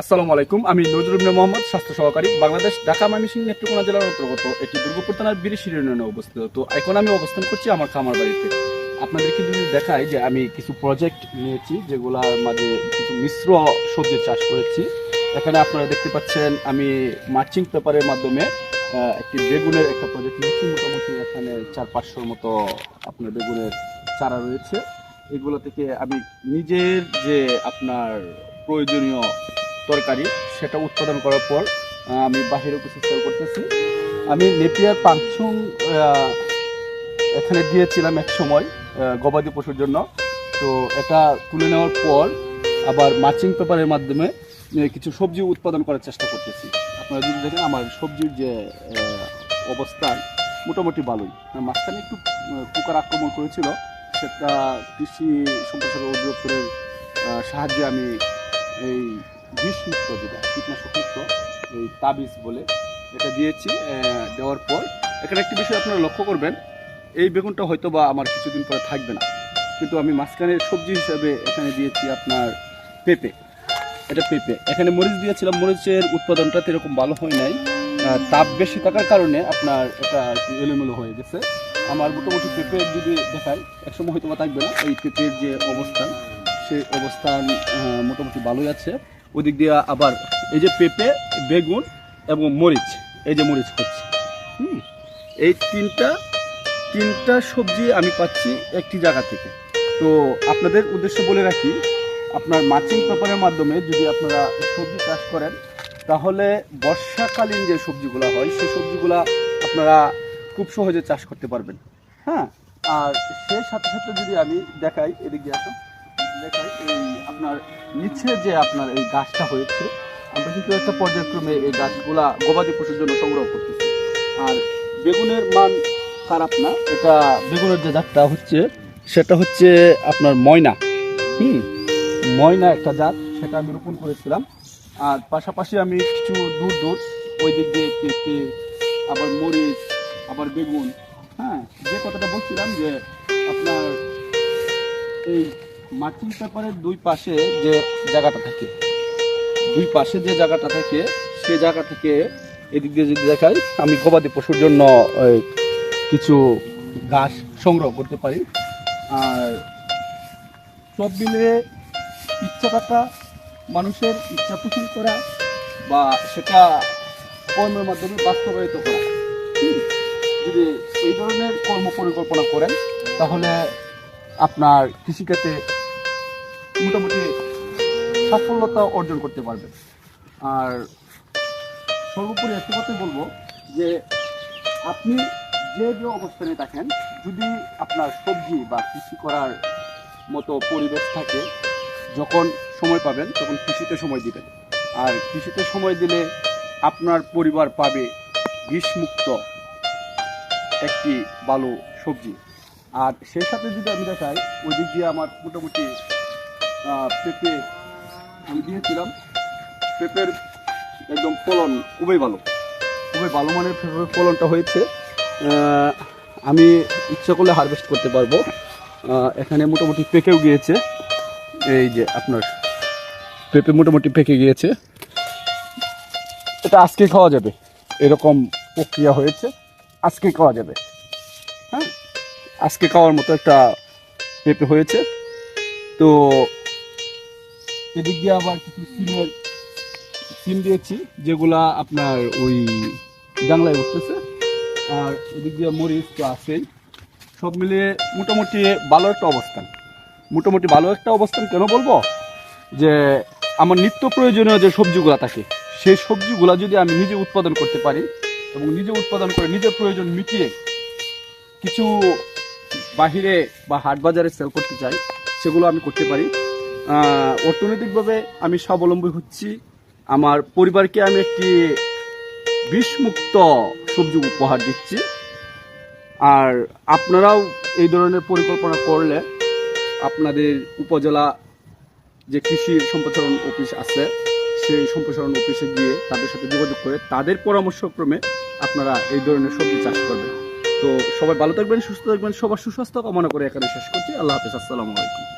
আসসালামু আলাইকুম, আমি নজরুল মোহাম্মদ, স্বাস্থ্য সহকারী, বাংলাদেশ, ঢাকা, ময়মনসিংহ, নেত্রকোনা জেলার অন্তর্গত একটি দুর্গাপুর থানার বিরিশির ইউনিয়নে অবস্থিত। তো এখন আমি অবস্থান করছি আমার খামার বাড়িতে। আপনাদেরকে যদি দেখাই যে আমি কিছু প্রজেক্ট নিয়েছি, যেগুলোর মাঝে কিছু মিশ্র সবজি চাষ করেছি। এখানে আপনারা দেখতে পাচ্ছেন, আমি মার্চিং পেপারের মাধ্যমে একটি বেগুনের একটা প্রজেক্ট নিয়েছি। মোটামুটি এখানে চার পাঁচশোর মতো আপনার বেগুনের চারা রয়েছে। এগুলো থেকে আমি নিজের যে আপনার প্রয়োজনীয় তরকারি সেটা উৎপাদন করার পর আমি বাহিরেও কিছু সেল করতেছি। আমি নেপিয়ার পাংচুং এখানে দিয়েছিলাম এক সময় গবাদি পশুর জন্য। তো এটা তুলে নেওয়ার পর আবার মাচিং পেপারের মাধ্যমে কিছু সবজি উৎপাদন করার চেষ্টা করতেছি। আপনারা যদি দেখেন আমার সবজির যে আহ, অবস্থান মোটামুটি ভালোই। মাঝখানে একটু পোকার আক্রমণ করেছিল। সেটা কৃষি সম্প্রসারণ অধিদপ্তরের সাহায্যে আমি এই বিষমুক্ত যেটা কীটনাশক মুক্ত এই তাবিজ বলে এটা দিয়েছি দেওয়ার পর এখানে একটি বিষয় আপনারা লক্ষ্য করবেন এই বেগুনটা হয়তো বা আমার কিছুদিন পরে থাকবে না কিন্তু আমি মাঝখানে সবজি হিসাবে এখানে দিয়েছি আপনার পেঁপে এটা পেঁপে এখানে মরিচ দিয়েছিলাম মরিচের উৎপাদনটা এরকম ভালো হয় নাই তাপ বেশি থাকার কারণে আপনার এটা একটু এলোমেলো হয়ে গেছে আমার মোটামুটি পেঁপে যদি দেখাই একসময় হয়তো থাকবে না এই পেঁপের যে অবস্থান সেই অবস্থান মোটামুটি ভালোই আছে ওদিক দিয়ে আবার এই যে পেঁপে, বেগুন এবং মরিচ, এই যে মরিচ হচ্ছে হুম, এই তিনটা তিনটা সবজি আমি পাচ্ছি একটি জায়গা থেকে। তো আপনাদের উদ্দেশ্য বলে রাখি, আপনার মাচিং পেপারের মাধ্যমে যদি আপনারা সবজি চাষ করেন, তাহলে বর্ষাকালীন যে সবজিগুলো হয় সেই সবজিগুলা আপনারা খুব সহজে চাষ করতে পারবেন। হ্যাঁ আর সেই সাথে সাথে যদি আমি দেখাই, এদিক দিয়ে আসুন আপনার নিচে যে আপনার এই গাছটা হয়েছে, আমরা কিন্তু একটা পর্যায়ক্রমে এই গাছগুলা গবাদি পশুর জন্য সংগ্রহ করতেছি। আর বেগুনের মান খারাপ না, এটা বেগুনের যে জাতটা হচ্ছে, সেটা হচ্ছে আপনার ময়না। হুম, ময়না একটা জাত, সেটা আমি রোপণ করেছিলাম। আর পাশাপাশি আমি কিছু দূর দূর ওই দিক দিয়ে পেঁপে আবার মরিচ, আবার বেগুন হ্যাঁ যে কথাটা বলছিলাম যে আপনার এই মার্চিং পেপারের দুই পাশে যে জায়গাটা থাকে, দুই পাশে যে জায়গাটা থাকে, সে জায়গা থেকে এদিক দিয়ে যদি দেখাই, আমি গবাদি পশুর জন্য কিছু ঘাস সংগ্রহ করতে পারি আর সব মিলে ইচ্ছা থাকা, মানুষের ইচ্ছা পোষণ করা বা সেটা কর্মের মাধ্যমে বাস্তবায়িত করা? যদি এই ধরনের কর্ম পরিকল্পনা করেন, তাহলে আপনার কৃষিক্ষেত্রে মোটামুটি সাফল্যতা অর্জন করতে পারবেন আর সর্বোপরি একটা কথাই বলব যে আপনি যে যে অবস্থানে থাকেন, যদি আপনার সবজি বা কৃষি করার মতো পরিবেশ থাকে, যখন সময় পাবেন তখন কৃষিতে সময় দিবেন। আর কৃষিতে সময় দিলে আপনার পরিবার পাবে বিষমুক্ত একটি ভালো সবজি। আর সেই সাথে যদি আমি দেখাই ওই দিক দিয়ে আমার মোটামুটি পেঁপে আমি দিয়েছিলাম। পেঁপের একদম ফলন খুবই ভালো। খুবই ভালো মানের পেঁপের ফলনটা হয়েছে। আমি ইচ্ছা করলে হারভেস্ট করতে পারব। এখানে মোটামুটি পেকেও গিয়েছে। এই যে আপনার পেঁপে মোটামুটি পেকে গিয়েছে। এটা আজকে খাওয়া যাবে। এরকম প্রক্রিয়া হয়েছে। আজকে খাওয়া যাবে। হ্যাঁ? আজকে খাওয়ার মতো একটা পেঁপে হয়েছে। তো এদিক দিয়ে আবার কিছু সিমের সিম দিয়েছি, যেগুলা আপনার ওই জাংলায় উঠতেছে। আর এদিক দিয়ে মরিচ তো আছেই। সব মিলিয়ে মোটামুটি ভালো একটা অবস্থান। মোটামুটি ভালো একটা অবস্থান কেন বলব? যে আমার নিত্য প্রয়োজনীয় যে সবজিগুলো থাকে, সেই সবজিগুলো যদি আমি নিজে উৎপাদন করতে পারি এবং নিজে উৎপাদন করে নিজের প্রয়োজন মিটিয়ে কিছু বাহিরে বা হাট বাজারে সেল করতে চাই, সেগুলো আমি করতে পারি। অর্থনৈতিকভাবে আমি স্বাবলম্বী হচ্ছি। আমার পরিবারকে আমি একটি বিষমুক্ত সবজি উপহার দিচ্ছি। আর আপনারাও এই ধরনের পরিকল্পনা করলে আপনাদের উপজেলা যে কৃষি সম্প্রসারণ অফিস আছে, সেই সম্প্রসারণ অফিসে গিয়ে তাদের সাথে যোগাযোগ করে তাদের পরামর্শক্রমে আপনারা এই ধরনের সবজি চাষ করবেন। তো সবাই ভালো থাকবেন, সুস্থ থাকবেন, সবার সুস্বাস্থ্য কামনা করে এখানে শেষ করছি। আল্লাহ হাফিজ, আসসালামু আলাইকুম।